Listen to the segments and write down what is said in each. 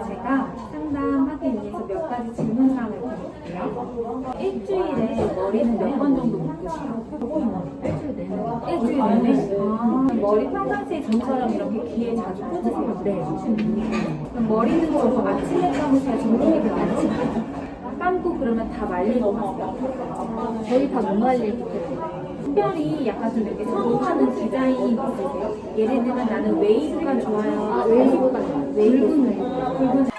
제가 상담하기 위해서 몇 가지 질문사항을 드릴게요. 일주일에 머리는 몇 번 정도 묶으세요? 일주일 내내. 일주일 내내? 아, 머리 평상시에 저처럼 이렇게 귀에 자주 꽂으세요? 네. 그럼 머리는 좀 아침에 감으세요? 저녁에 감으세요? 감고 그러면 다 말리고 가세요? 저희 다못 때문에. 특별히 약간 좀 이렇게 선호하는 디자인이 있으세요? 예를 들면 나는 웨이브가 좋아요. 아, 웨이브가 좋아요. 웨이브 웨이브. 굵은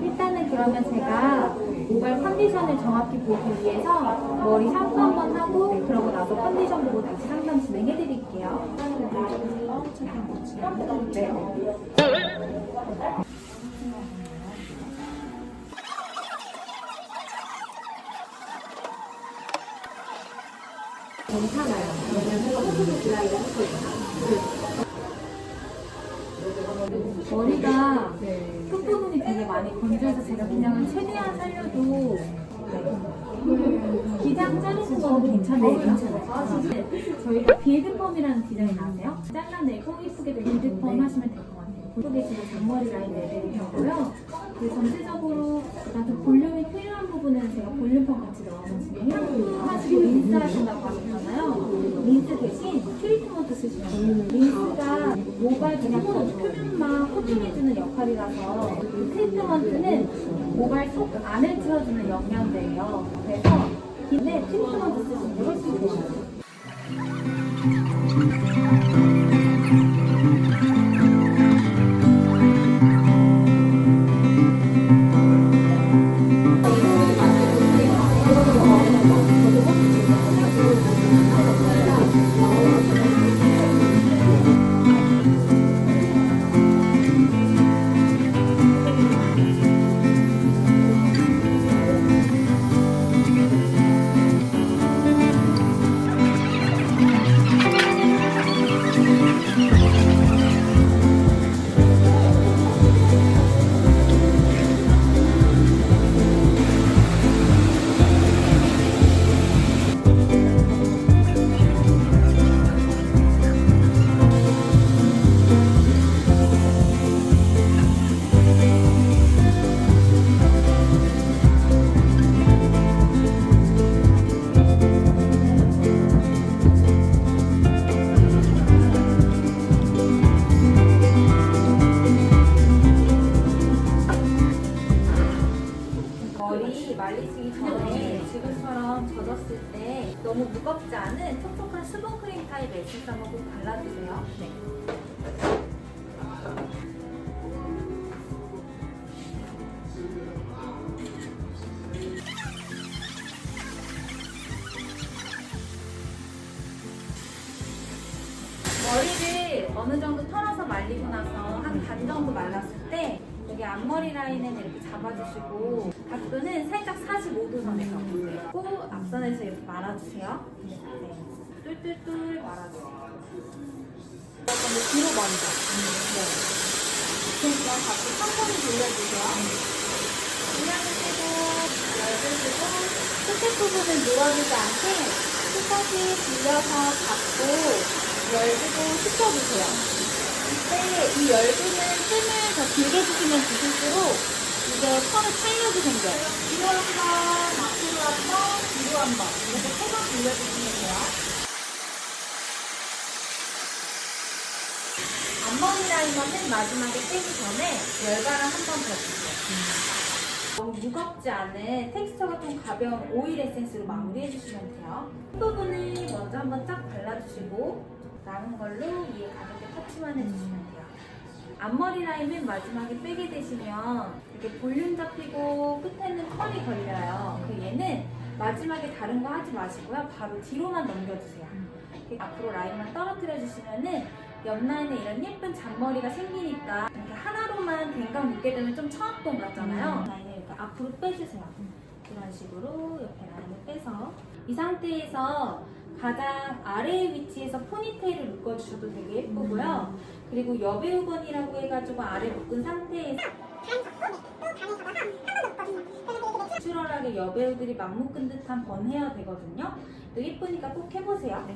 일단은 그러면 제가 모발 컨디션을 정확히 보기 위해서 머리 샴푸 한번 하고 그러고 나서 컨디션 보고 다시 상담 진행해 드릴게요. 네. 괜찮아요. 왜냐면 호흡을 드라이를 하고 있어요. 머리가 네. 끝부분이 되게 많이 건조해서 제가 기장을 최대한 살려도 네. 기장 자르는 건 괜찮아요. 괜찮아요. 네. 저희가 빌드펌이라는 디자인 아세요? 잘라내고 이쁘게 빌드펌 하시면 될 것 같아요. 그쪽에 지금 잔머리 라인 내드리고요. 그 전체적으로 나도 볼륨이 필요한 부분은 제가 볼륨펌 같이 넣어서 진행해드릴게요. 하시고 린스 하신다고 하셨잖아요. 린스 대신 트리트먼트 쓰시면. 린스가 모발 그냥 표면만 코팅해주는 역할이라서 이 트리트먼트는 모발 속 안을 채워주는 영양제예요. 그래서 기내 트리트먼트 쓰시는 게 훨씬 좋아요. 무겁지 않은 촉촉한 수분 크림 타입 에센스 한번 꼭 발라주세요. 네. 머리를 어느 정도 털어서 말리고 나서 한 반 정도 말랐을 때 여기 앞머리 라인은 이렇게 잡아주시고 각도는 살짝 45도 선에서 그리고 앞선에서 이렇게 말아주세요. 네. 뚫뚫뚫 말아주세요. 그럼 뒤로 먼저. 네. 그럼 각도 천천히 돌려주세요. 돌려주시고 열어주시고 끝에 부분은 늘어지지 않게 끝까지 돌려서 잡고 열고 식혀주세요. 이때 이 열기는 틈을 더 길게 주시면 주실수록 이제 털의 탄력이 생겨요. 뒤로 한 번, 앞으로 한 번, 뒤로 한 번. 이렇게 세 번 돌려주시면 돼요. 앞머리 라인만 맨 마지막에 빼기 전에 열바람 한번 더 주세요. 너무 무겁지 않은 텍스처가 좀 가벼운 오일 에센스로 마무리해 주시면 돼요. 끝부분을 먼저 한번 쫙 발라주시고 남은 걸로 위에 가볍게 터치만 해주시면 돼요. 앞머리 라인 맨 마지막에 빼게 되시면 이렇게 볼륨 잡히고 끝에는 컬이 걸려요. 그 얘는 마지막에 다른 거 하지 마시고요. 바로 뒤로만 넘겨주세요. 앞으로 라인만 떨어뜨려 주시면은 옆 라인에 이런 예쁜 잔머리가 생기니까 이렇게 하나로만 댕강 묶게 되면 좀 청학동 같잖아요. 라인을 이렇게 앞으로 빼주세요. 이런 식으로 옆에 라인을 빼서 이 상태에서 가장 아래의 위치에서 포니테일을 묶어주셔도 되게 예쁘고요. 그리고 여배우건이라고 해가지고 아래 묶은 상태에서 내추럴하게 여배우들이 막 묶은 듯한 번 헤어 되거든요. 또 예쁘니까 꼭 해보세요.